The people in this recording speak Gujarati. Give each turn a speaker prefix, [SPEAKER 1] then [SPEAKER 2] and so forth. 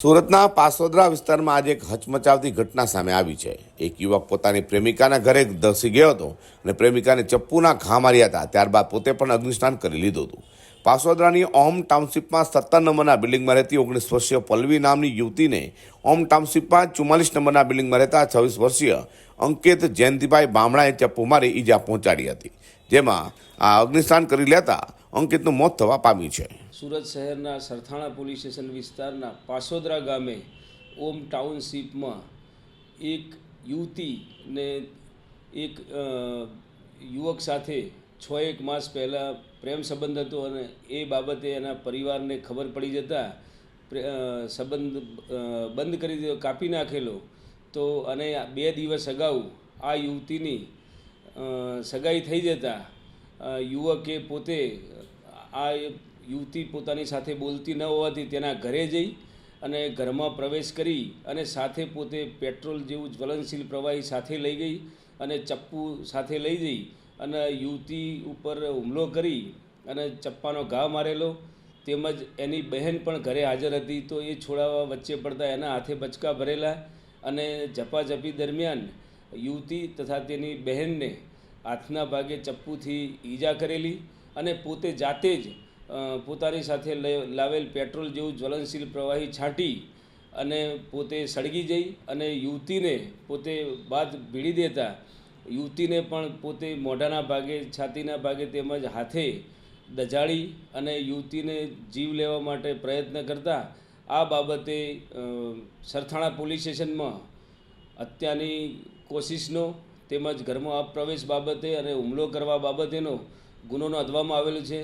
[SPEAKER 1] સુરતના પાસોદરા વિસ્તારમાં આજે એક હચમચાવતી ઘટના સામે આવી છે. એક યુવક પોતાની પ્રેમિકાના ઘરે ધસી ગયો હતો અને પ્રેમિકાને ચપ્પુના ઘા માર્યા હતા. ત્યારબાદ પોતે પણ અગ્નિસ્નાન કરી લીધું હતું. પાસોદરાની ઓમ ટાઉનશીપમાં સત્તર નંબરના બિલ્ડિંગમાં રહેતી ઓગણીસ વર્ષીય પલ્લવી નામની યુવતીને ઓમ ટાઉનશીપમાં ચુમ્માલીસ નંબરના બિલ્ડિંગમાં રહેતા છવ્વીસ વર્ષીય અંકિત જયંતિભાઈ બામણાએ ચપ્પુ મારી ઈજા પહોંચાડી હતી. જેમાં આ અગ્નિસ્થાન કરી લેતા અંકિતનું મોત થવા પામ્યું છે.
[SPEAKER 2] સુરત શહેરના સરથાણા પોલીસ સ્ટેશન વિસ્તારના પાસોદરા ગામે ઓમ ટાઉનશીપમાં એક યુવતીને એક યુવક સાથે છ એક માસ પહેલાં પ્રેમ સંબંધ હતો અને એ બાબતે એના પરિવારને ખબર પડી જતાં સંબંધ બંધ કરી દીધો, કાપી નાખેલો. તો અને બે દિવસ અગાઉ આ યુવતીની સગાઈ થઈ જતાં યુવકે પોતે આ યુવતી પોતાની સાથે બોલતી ન હોવાથી તેના ઘરે જઈ અને ઘરમાં પ્રવેશ કરી અને સાથે પોતે પેટ્રોલ જેવું જ્વલનશીલ પ્રવાહી સાથે લઈ ગઈ અને ચપ્પુ સાથે લઈ જઈ અને યુવતી ઉપર હુમલો કરી અને ચપ્પાનો ઘા મારેલો. તેમજ એની બહેન પણ ઘરે હાજર હતી તો એ છોડાવવા વચ્ચે પડતા એના હાથે બચકા ભરેલા અને ઝપાઝપી દરમિયાન યુવતી તથા તેની બહેનને હાથના ભાગે ચપ્પુથી ઈજા કરેલી અને પોતે જાતે જ પોતાની સાથે લાવેલ પેટ્રોલ જેવું જ્વલનશીલ પ્રવાહી છાંટી અને પોતે સળગી જઈ અને યુવતીને પોતે બાદ ભીડી દેતા. યુવતીને પણ પોતે મોઢાના ભાગે, છાતીના ભાગે તેમજ હાથે દજાડી અને યુવતીને જીવ લેવા માટે પ્રયત્ન કરતા. આ બાબતે સરથાણા પોલીસ સ્ટેશનમાં હત્યાની કોશિશનો તેમજ ઘરમાં અપ્રવેશ બાબતે અને હુમલો કરવા બાબતેનો ગુનો નોંધવામાં આવેલો છે.